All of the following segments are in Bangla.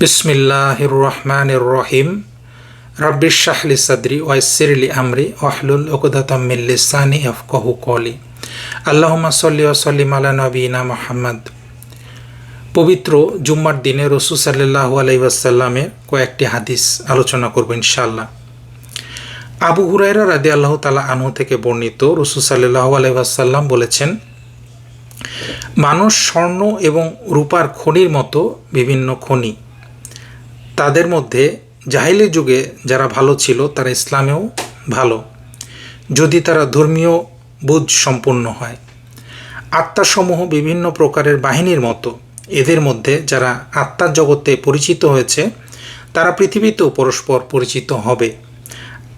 বিসমিল্লাহির রহমানির রহিম রব্বিশ শাহলি সাদরি ওয়াইসিরলি আমরি ওয়াহলুল উকদাতাম মিন লিসানি ইয়াফকাহু কওলি আল্লাহুম্মা সাল্লি ওয়া সাল্লিম আলা নবিয়িনা মুহাম্মদ পবিত্র জুম্মার দিনে রসুল সাল্লাল্লাহু আলাইহি ওয়াসাল্লামের কয়েকটি হাদিস আলোচনা করব ইনশাআল্লাহ। আবু হুরাইরা হুরায়রা রাদিয়াল্লাহু তালা আনহু থেকে বর্ণিত রসুল সাল্লাল্লাহু আলাইহি ওয়াসাল্লাম বলেছেন, মানুষ স্বর্ণ এবং রূপার খনির মতো বিভিন্ন খনি তাদের মধ্যে জাহিলি যুগে যারা ভালো ছিল, তারা ইসলামেও ভালো। যদি তারা ধর্মীয় বোধ সম্পন্ন হয়। আত্মাসমূহ বিভিন্ন প্রকারের বাহিনীর মতো। এদের মধ্যে যারা আত্মার জগতে পরিচিত হয়েছে, তারা পৃথিবীতেও পরস্পর পরিচিত হবে।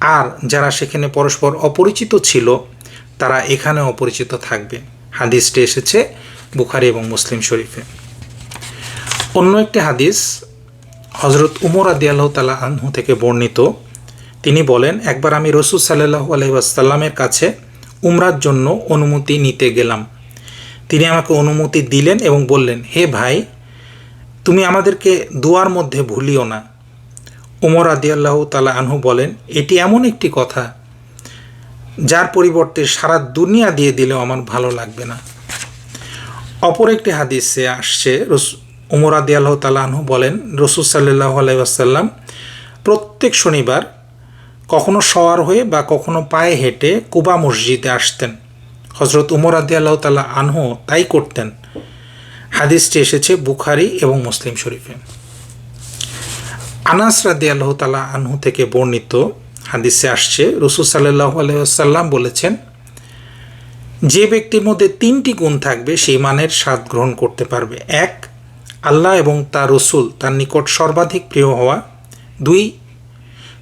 আর যারা সেখানে পরস্পর অপরিচিত ছিল, তারা এখানে অপরিচিত থাকবে। হাদিসটি এসেছে বুখারি এবং মুসলিম শরীফে। অন্য একটি হাদিস হজরত উমর আদিয়াল্লাহ তালা আনহু থেকে বর্ণিত, তিনি বলেন, একবার আমি রসুল সাল্লাহ আলহিবাসাল্লামের কাছে উমরার জন্য অনুমতি নিতে গেলাম। তিনি আমাকে অনুমতি দিলেন এবং বললেন, হে ভাই, তুমি আমাদেরকে দুয়ার মধ্যে ভুলিও না। উমর আদিয়াল্লাহ তালা আনহু বলেন, এটি এমন একটি কথা, যার পরিবর্তে সারা দুনিয়া দিয়ে দিলেও আমার ভালো লাগবে না। অপর একটি হাদিসে আসছে উমর আদি আল্লাহ তালাহু বলেন, রসুল সাল্লাহ আলাইসাল্লাম প্রত্যেক শনিবার কখনো সওয়ার হয়ে বা কখনো পায়ে হেঁটে কুবা মসজিদে আসতেন। হজরত উমর আদি আল্লাহ তাল্লাহ আনহু তাই করতেন। হাদিসটি এসেছে বুখারি এবং মুসলিম শরীফে। আনাস রাদি আল্লাহ তালা আনহু থেকে বর্ণিত হাদিসে আসছে, রসুল সাল্লাহ আলহাম বলেছেন, যে ব্যক্তির মধ্যে তিনটি গুণ থাকবে, সেই মানের স্বাদ গ্রহণ করতে পারবে। এক আল্লাহ এবং তার রসুল তার নিকট সর্বাধিক প্রিয় হওয়া। দুই,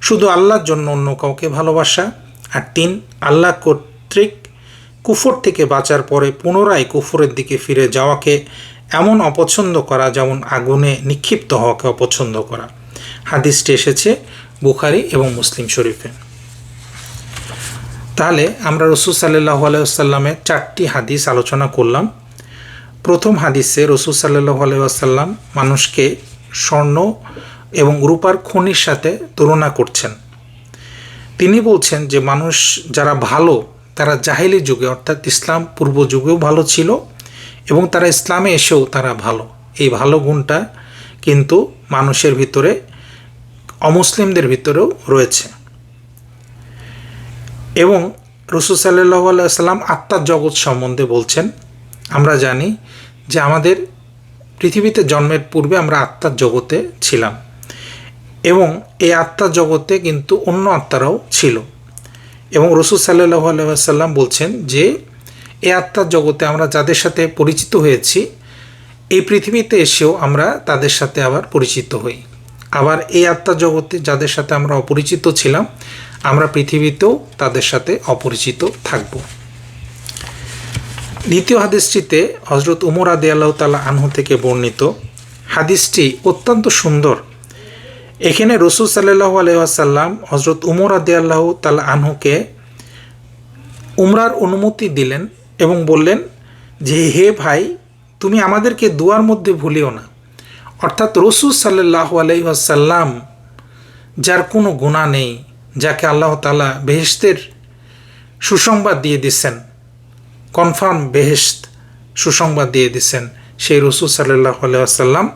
শুধু আল্লাহর জন্য অন্য কাউকে ভালোবাসা। আর তিন, আল্লাহ কর্তৃক কুফর থেকে বাঁচার পরে পুনরায় কুফরের দিকে ফিরে যাওয়াকে এমন অপছন্দ করা যেমন আগুনে নিক্ষিপ্ত হওয়াকে অপছন্দ করা। হাদিসটি এসেছে বুখারি এবং মুসলিম শরীফে। তাহলে আমরা রসুল সাল্লাহ আলাইসাল্লামের চারটি হাদিস আলোচনা করলাম। প্রথম হাদিসে রসুল সাল্লাহ আলাইসাল্লাম মানুষকে স্বর্ণ এবং রূপার খনির সাথে তুলনা করছেন। তিনি বলছেন যে মানুষ যারা ভালো, তারা জাহিলি যুগে, অর্থাৎ ইসলাম পূর্ব যুগেও ভালো ছিল এবং তারা ইসলামে এসেও তারা ভালো। এই ভালো গুণটা কিন্তু মানুষের ভিতরে, অমুসলিমদের ভিতরেও রয়েছে। এবং রসুল সাল্লাহ আলাইসাল্লাম আত্মার জগৎ সম্বন্ধে বলছেন আমরা জানি যে আমাদের পৃথিবীতে জন্মের পূর্বে আমরা আত্মার জগতে ছিলাম এবং এই আত্মার জগতে কিন্তু অন্য আত্মারাও ছিল। এবং রসুল সাল্লাহ আলাইসাল্লাম বলছেন যে, এই আত্মার জগতে আমরা যাদের সাথে পরিচিত হয়েছি, এই পৃথিবীতে এসেও আমরা তাদের সাথে আবার পরিচিত হই। আবার এই আত্মার জগতে যাদের সাথে আমরা অপরিচিত ছিলাম, আমরা পৃথিবীতেও তাদের সাথে অপরিচিত থাকব। দ্বিতীয় হাদিসটিতে হজরত উমর আদি আল্লাহ তালা আনহু থেকে বর্ণিত হাদিসটি অত্যন্ত সুন্দর। এখানে রসুল সাল্লাহ আলহাসাল্লাম হজরত উমর আদি আল্লাহ তালা আনহুকে উমরার অনুমতি দিলেন এবং বললেন যে, হে ভাই, তুমি আমাদেরকে দুয়ার মধ্যে ভুলিও না। অর্থাৎ রসুল সাল্লাহ আলহাসাল্লাম যার কোনো গুণা নেই, যাকে আল্লাহ তালা বেহেস্তের সুসংবাদ দিয়ে দিচ্ছেন কনফার্ম বেহেস্ত সুসংবাদ দিয়ে দিচ্ছেন সেই রসুল সাল্লাহ আলাইসাল্লাম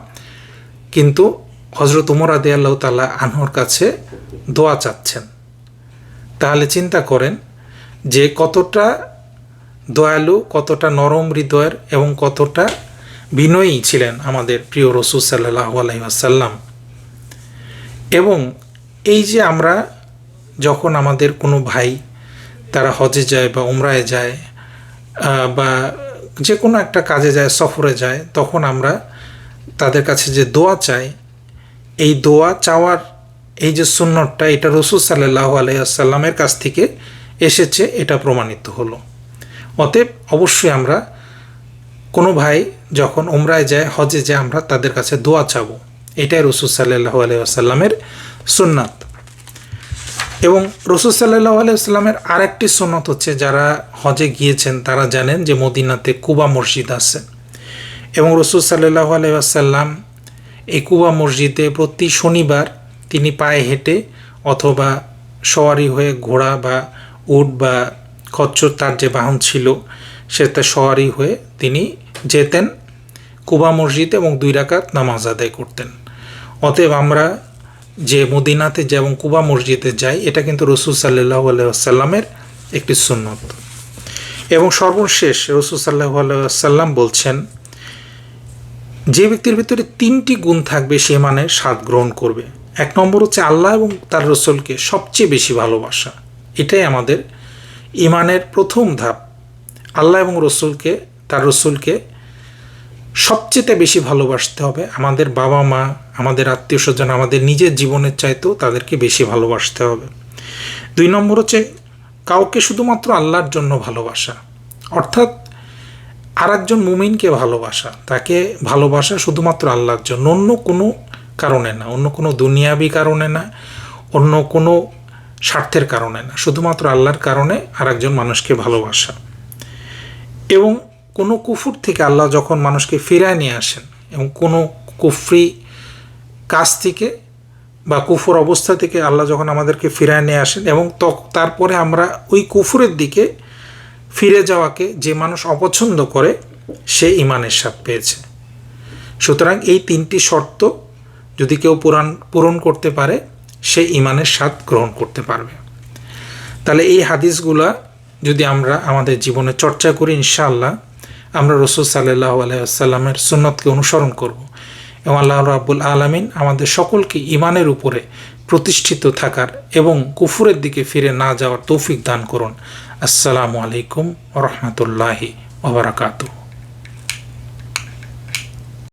কিন্তু হজরত উমর আদি আল্লাহ তালা আনহর কাছে দোয়া চাচ্ছেন। তাহলে চিন্তা করেন যে কতটা দয়ালু, কতটা নরম হৃদয়ের এবং কতটা বিনয়ী ছিলেন আমাদের প্রিয় রসুল সাল্লাহ আলাইসাল্লাম এবং এই যে আমরা যখন আমাদের কোনো ভাই তারা হজে যায় বা উমরায় যায় বা যে কোনো একটা কাজে যায়, সফরে যায়, তখন আমরা তাদের কাছে যে দোয়া চাই, এই দোয়া চাওয়ার এই যে সুন্নতটা, এটা রসুল সাল্লাহ আলাইসাল্লামের কাছ থেকে এসেছে, এটা প্রমাণিত হলো। অতএব অবশ্যই আমরা কোনো ভাই যখন উমরায় যায় হজে যায়, আমরা তাদের কাছে দোয়া চাবো। এটাই রসুল সাল্লাহ আলাইসাল্লামের সুন্নাত। এবং রসুল সাল্লাহ আলাইসাল্লামের আরেকটি সুন্নত হচ্ছে, যারা হজে গিয়েছেন তারা জানেন যে মদিনাতে কুবা মসজিদ আছে। এবং রসুল সাল্লাহ আলাইসাল্লাম এই কুবা মসজিদে প্রতি শনিবার তিনি পায়ে হেঁটে অথবা সওয়ারি হয়ে ঘোড়া বা উট বা খচ্চর তার যে বাহন ছিল, সেটা সওয়ারি হয়ে তিনি যেতেন কুবা মসজিদ এবং দুই রাকাত নামাজ আদায় করতেন। অতএব আমরা যে মদিনাতে যে এবং কুবা মসজিদে যাই, এটা কিন্তু রসুল সাল্লাহ আলাইসাল্লামের একটি সুন্নত। এবং সর্বশেষ রসুল সাল্লাহ আলাইসাল্লাম বলছেন, যে ব্যক্তির ভিতরে তিনটি গুণ থাকবে, সে মানে স্বাদ গ্রহণ করবে। এক নম্বর হচ্ছে আল্লাহ এবং তার রসুলকে সবচেয়ে বেশি ভালোবাসা। এটাই আমাদের ইমানের প্রথম ধাপ। আল্লাহ এবং রসুলকে, তার রসুলকে সবচেয়ে বেশি ভালোবাসতে হবে আমাদের বাবা মা আমাদের আত্মীয় স্বজন আমাদের নিজের জীবনের চাইতেও তাদেরকে বেশি ভালোবাসতে হবে। দুই নম্বর হচ্ছে কাউকে শুধুমাত্র আল্লাহর জন্য ভালোবাসা। অর্থাৎ আর একজন মুমিনকে ভালোবাসা, তাকে ভালোবাসা শুধুমাত্র আল্লাহর জন্য, অন্য কোনো কারণে না, অন্য কোনো দুনিয়াবি কারণে না, অন্য কোনো স্বার্থের কারণে না, শুধুমাত্র আল্লাহর কারণে আর একজন মানুষকে ভালোবাসা। এবং কোনো কুফুর থেকে আল্লাহ যখন মানুষকে ফিরায় নিয়ে আসেন, এবং কোনো কুফরি কাজ থেকে বা কুফুর অবস্থা থেকে আল্লাহ যখন আমাদেরকে ফিরায় নিয়ে আসেন এবং তারপরে আমরা ওই কুফুরের দিকে ফিরে যাওয়াকে যে মানুষ অপছন্দ করে, সে ইমানের স্বাদ পেয়েছে। সুতরাং এই তিনটি শর্ত যদি কেউ পুরাণ, পূরণ করতে পারে, সে ইমানের স্বাদ গ্রহণ করতে পারবে। তাহলে এই হাদিসগুলা যদি আমরা আমাদের জীবনে চর্চা করি ইনশাআল্লাহ, আমরা রসুল সাল্লাহ আলাইসাল্লামের সুন্নতকে অনুসরণ করব। এবং আল্লাহ রাবুল আলমিন আমাদের সকলকে ইমানের উপরে প্রতিষ্ঠিত থাকার এবং কুফুরের দিকে ফিরে না যাওয়ার তৌফিক দান করুন। আসসালামু আলাইকুম রহমতুল্লাহি ওবরাকাতু